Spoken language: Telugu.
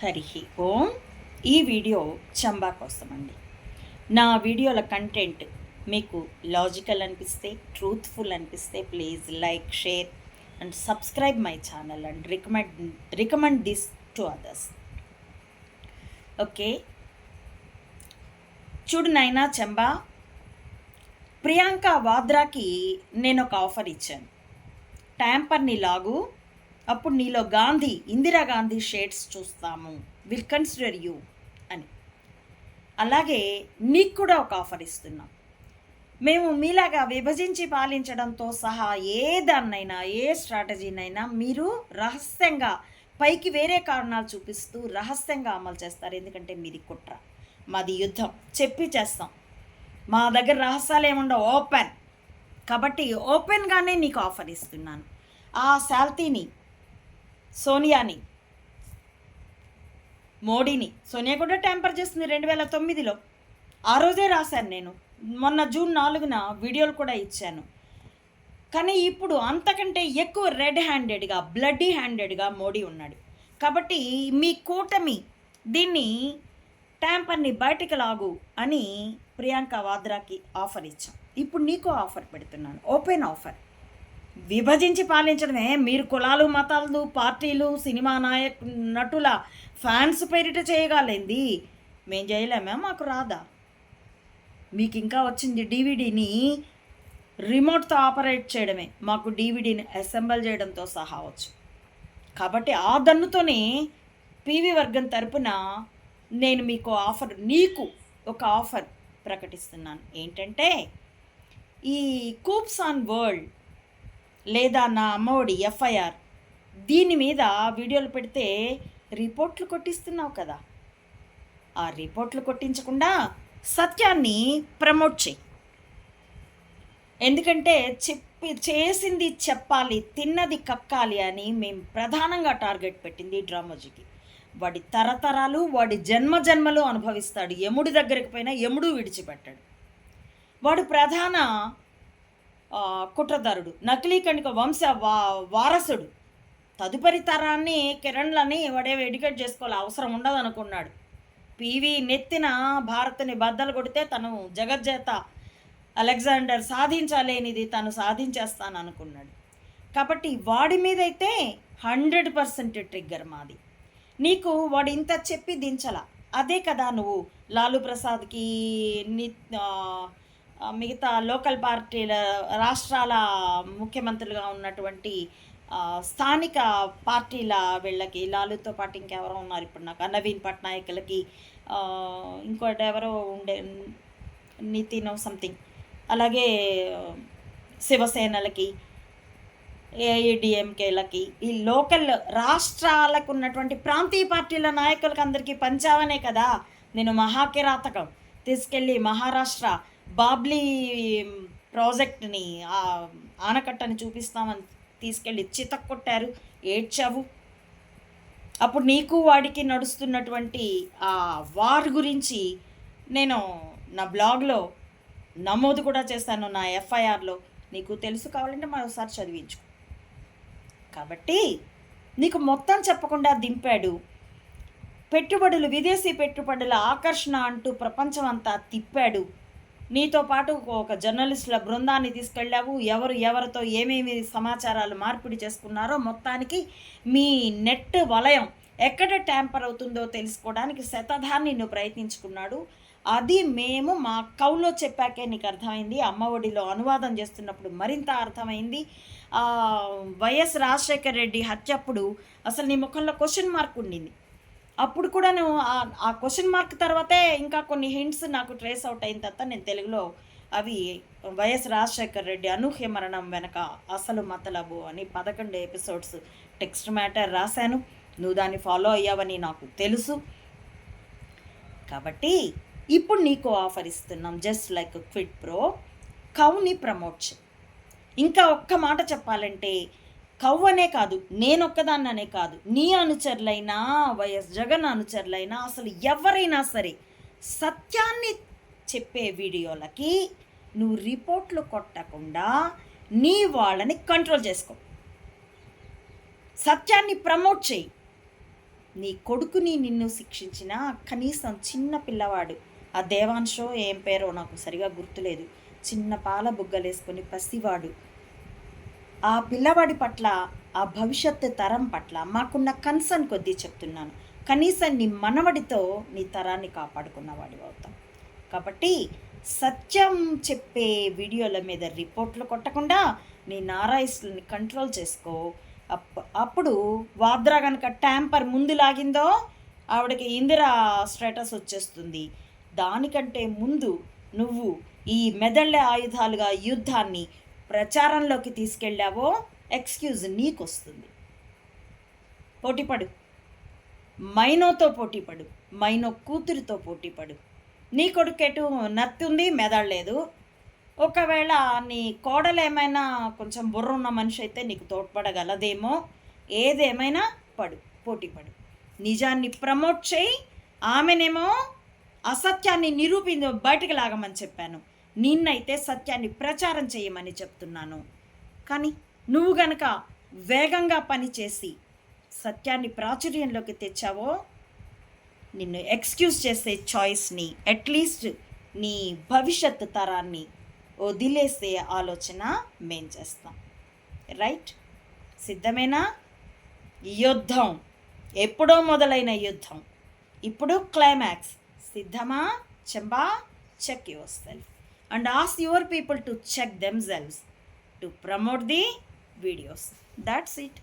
హరి ఓం. ఈ వీడియో చంబా కోసం అండి నా వీడియోల కంటెంట్ మీకు లాజికల్ అనిపిస్తే ట్రూత్ఫుల్ అనిపిస్తే please like share and subscribe my channel and recommend recommend this to others. Okay. చూడు నాయనా చంబా. ప్రియాంక వాద్రాకి నేను ఒక ఆఫర్ ఇచ్చాను. ట్యాంపర్ని లాగు. అప్పుడు నీలో గాంధీ ఇందిరా గాంధీ షేడ్స్ చూస్తాము. విల్ కన్సిడర్ యూ అని. అలాగే నీకు కూడా ఒక ఆఫర్ ఇస్తున్నాం. మేము మీలాగా విభజించి పాలించడంతో సహా ఏ దాన్నైనా ఏ స్ట్రాటజీనైనా మీరు రహస్యంగా పైకి వేరే కారణాలు చూపిస్తూ రహస్యంగా అమలు చేస్తారు. ఎందుకంటే మీది కుట్ర మాది యుద్ధం. చెప్పి చేస్తాం. మా దగ్గర రహస్యాలు ఏముండవు. ఓపెన్ కాబట్టి ఓపెన్గానే నీకు ఆఫర్ ఇస్తున్నాను. ఆ శాల్తీని సోనియాని. మోడీని. సోనియా కూడా ట్యాంపర్ చేస్తుంది రెండు వేల తొమ్మిదిలో. ఆ రోజే రాశాను నేను. మొన్న జూన్ నాలుగున వీడియోలు కూడా ఇచ్చాను. కానీ ఇప్పుడు అంతకంటే ఎక్కువ రెడ్ హ్యాండెడ్గా బ్లడీ హ్యాండెడ్గా మోడీ ఉన్నాడు. కాబట్టి మీ కూటమి దీన్ని ట్యాంపర్ని బయటికి లాగు అని ప్రియాంక వాద్రాకి ఆఫర్ ఇచ్చాం. ఇప్పుడు నీకు ఆఫర్ పెడుతున్నాను. Open offer. విభజించి పాలించడమే. మీరు కులాలు మతాలు పార్టీలు సినిమా నాయక్ నటుల ఫ్యాన్స్ పేరిట చేయగలేంది. మేం చేయలేమా? మాకు రాదా? మీకు ఇంకా వచ్చింది డీవీడీని రిమోట్తో ఆపరేట్ చేయడమే. మాకు డీవీడీని అసెంబ్ల్ చేయడంతో సహా వచ్చు. కాబట్టి ఆ దన్నుతోనే పీవీ వర్గం తరపున నేను మీకు ఆఫర్ నీకు ఒక ఆఫర్ ప్రకటిస్తున్నాను. ఏంటంటే ఈ కూప్స్ ఆన్ వరల్డ్ లేదా నా అమ్మఒడి ఎఫ్ఐఆర్. దీని మీద వీడియోలు పెడితే రిపోర్ట్లు కొట్టిస్తున్నావు కదా. ఆ రిపోర్ట్లు కొట్టించకుండా సత్యాన్ని ప్రమోట్ చేయి. ఎందుకంటే చెప్పి చేసింది చెప్పాలి తిన్నది కక్కాలి అని మేము ప్రధానంగా టార్గెట్ పెట్టింది డ్రామోజీకి. వాడి తరతరాలు వాడి జన్మ జన్మలు అనుభవిస్తాడు. యముడి దగ్గరికి పోయినా యముడు విడిచిపెట్టాడు. వాడు ప్రధాన కుట్రదారుడు నకిలీ కణిక వంశ వా వారసుడు. తదుపరి తరాన్ని కిరణ్లని వాడే ఎడ్యుకేట్ చేసుకోవాలి అవసరం ఉండదు అనుకున్నాడు పివి నెత్తిన భారత్ని బద్దలు కొడితే తను జగజ్జేత అలెగ్జాండర్ సాధించలేనిది తను సాధించేస్తాను అనుకున్నాడు కాబట్టి వాడి మీద అయితే హండ్రెడ్ పర్సెంట్ ట్రిగ్గర్ మాది. నీకు వాడు ఇంత చెప్పి దించల. అదే కదా నువ్వు లాలూ ప్రసాద్కి ని మిగతా లోకల్ పార్టీల రాష్ట్రాల ముఖ్యమంత్రులుగా ఉన్నటువంటి స్థానిక పార్టీల వీళ్ళకి లాలుతో పాటు ఇంకెవరో ఉన్నారు ఇప్పుడు నాకు. నవీన్ పట్నాయకులకి ఇంకోటి ఎవరో ఉండే నితిన్ సంథింగ్. అలాగే శివసేనలకి ఏఐడిఎంకేలకి ఈ లోకల్ రాష్ట్రాలకు ఉన్నటువంటి ప్రాంతీయ పార్టీల నాయకులకి అందరికీ పంచావనే కదా. నేను మహాకిరాతకం. తీసుకెళ్ళి మహారాష్ట్ర బాబ్లీ ప్రాజెక్ట్ని ఆ ఆనకట్టని చూపిస్తామని తీసుకెళ్ళి చితక్కొట్టారు. ఏడ్చావు? అప్పుడు నీకు వాడికి నడుస్తున్నటువంటి ఆ వార్ గురించి నేను నా బ్లాగ్లో నమోదు కూడా చేశాను నా ఎఫ్ఐఆర్లో. నీకు తెలుసు కావాలంటే మరోసారి చదివించు. కాబట్టి నీకు మొత్తం చెప్పకుండా దింపాడు. పెట్టుబడులు విదేశీ పెట్టుబడుల ఆకర్షణ అంటూ ప్రపంచం అంతా తిప్పాడు. నీతో పాటు ఒక జర్నలిస్టుల బృందాన్ని తీసుకెళ్ళావు. ఎవరు ఎవరితో ఏమేమి సమాచారాలు మార్పిడి చేసుకున్నారో మొత్తానికి మీ నెట్ వలయం ఎక్కడ ట్యాంపర్ అవుతుందో తెలుసుకోవడానికి శతధాన్ని నువ్వు ప్రయత్నించుకున్నాడు. అది మేము మా కౌలో చెప్పాకే నీకు అర్థమైంది. అమ్మఒడిలో అనువాదం చేస్తున్నప్పుడు మరింత అర్థమైంది. వైఎస్ రాజశేఖర్ రెడ్డి హత్యప్పుడు అసలు నీ ముఖంలో క్వశ్చన్ మార్క్ ఉండింది. అప్పుడు కూడా నేను ఆ- ఆ క్వశ్చన్ మార్క్ తర్వాతే ఇంకా కొన్ని హింట్స్ నాకు ట్రేస్ అవుట్ అయిన తర్వాత నేను తెలుగులో అవి వైఎస్ రాజశేఖర్ రెడ్డి అనూహ్య మరణం వెనక అసలు మతలబు అని పదకొండు ఎపిసోడ్స్ టెక్స్ట్ మ్యాటర్ రాశాను. నువ్వు దాన్ని ఫాలో అయ్యావని నాకు తెలుసు. కాబట్టి ఇప్పుడు నీకు ఆఫర్ ఇస్తున్నాం. జస్ట్ లైక్ క్విట్ ప్రో కౌని ప్రమోట్ ఇంకా ఒక్క మాట చెప్పాలంటే కవ్వనే కాదు నేనొక్కదాన్ననే కాదు. నీ అనుచరులైనా వైఎస్ జగన్ అనుచరులైనా అసలు ఎవరైనా సరే సత్యాన్ని చెప్పే వీడియోలకి నువ్వు రిపోర్ట్లు కొట్టకుండా నీ వాళ్ళని కంట్రోల్ చేసుకో. సత్యాన్ని ప్రమోట్ చేయి. నీ కొడుకుని నిన్ను శిక్షించిన కనీసం చిన్న పిల్లవాడు. ఆ దేవాంశో ఏం పేరో నాకు సరిగా గుర్తులేదు. చిన్న పాల బుగ్గలేసుకొని పసివాడు. ఆ పిల్లవాడి పట్ల ఆ భవిష్యత్తు తరం పట్ల మాకున్న కన్సర్న్ కొద్దీ చెప్తున్నాను. కనీసం నీ మనవడితో నీ తరాన్ని కాపాడుకున్నవాడి అవుతాం. కాబట్టి సత్యం చెప్పే వీడియోల మీద రిపోర్ట్లు కొట్టకుండా నీ నారాయిస్ని కంట్రోల్ చేసుకో. అప్ అప్పుడు వాద్రా కనుక ట్యాంపర్ ముందు లాగిందో ఆవిడకి ఇందిరా స్టేటస్ వచ్చేస్తుంది. దానికంటే ముందు నువ్వు ఈ మెదళ్ళ ఆయుధాలుగా యుద్ధాన్ని ప్రచారంలోకి తీసుకెళ్ళావో ఎక్స్క్యూజ్ నీకు వస్తుంది పోటీపడు. మైనోతో పోటీపడు. మైనో కూతురితో పోటీపడు. నీ కొడుకెటు నత్తుంది ఉంది మెదడలేదు ఒకవేళ నీ కోడలు ఏమైనా కొంచెం బుర్ర ఉన్న మనిషి అయితే నీకు తోడ్పడగలదేమో. ఏదేమైనా పడు పోటీపడు. నిజాన్ని ప్రమోట్ చేయి. ఆమెనేమో అసత్యాన్ని నిరూపించ బయటకు లాగమని చెప్పాను. నిన్నైతే సత్యాన్ని ప్రచారం చేయమని చెప్తున్నాను. కానీ నువ్వు గనక వేగంగా పనిచేసి సత్యాన్ని ప్రాచుర్యంలోకి తెచ్చావో నిన్ను ఎక్స్క్యూజ్ చేసే చాయిస్ని అట్లీస్ట్ నీ భవిష్యత్ తరాన్ని వదిలేసే ఆలోచన మేం చేస్తాం. రైట్ సిద్ధమేనా? యుద్ధం. ఎప్పుడో మొదలైన యుద్ధం. ఇప్పుడు క్లైమాక్స్ సిద్ధమా? చెంబా? Check yourself and ask your people to check themselves to promote the videos. That's it.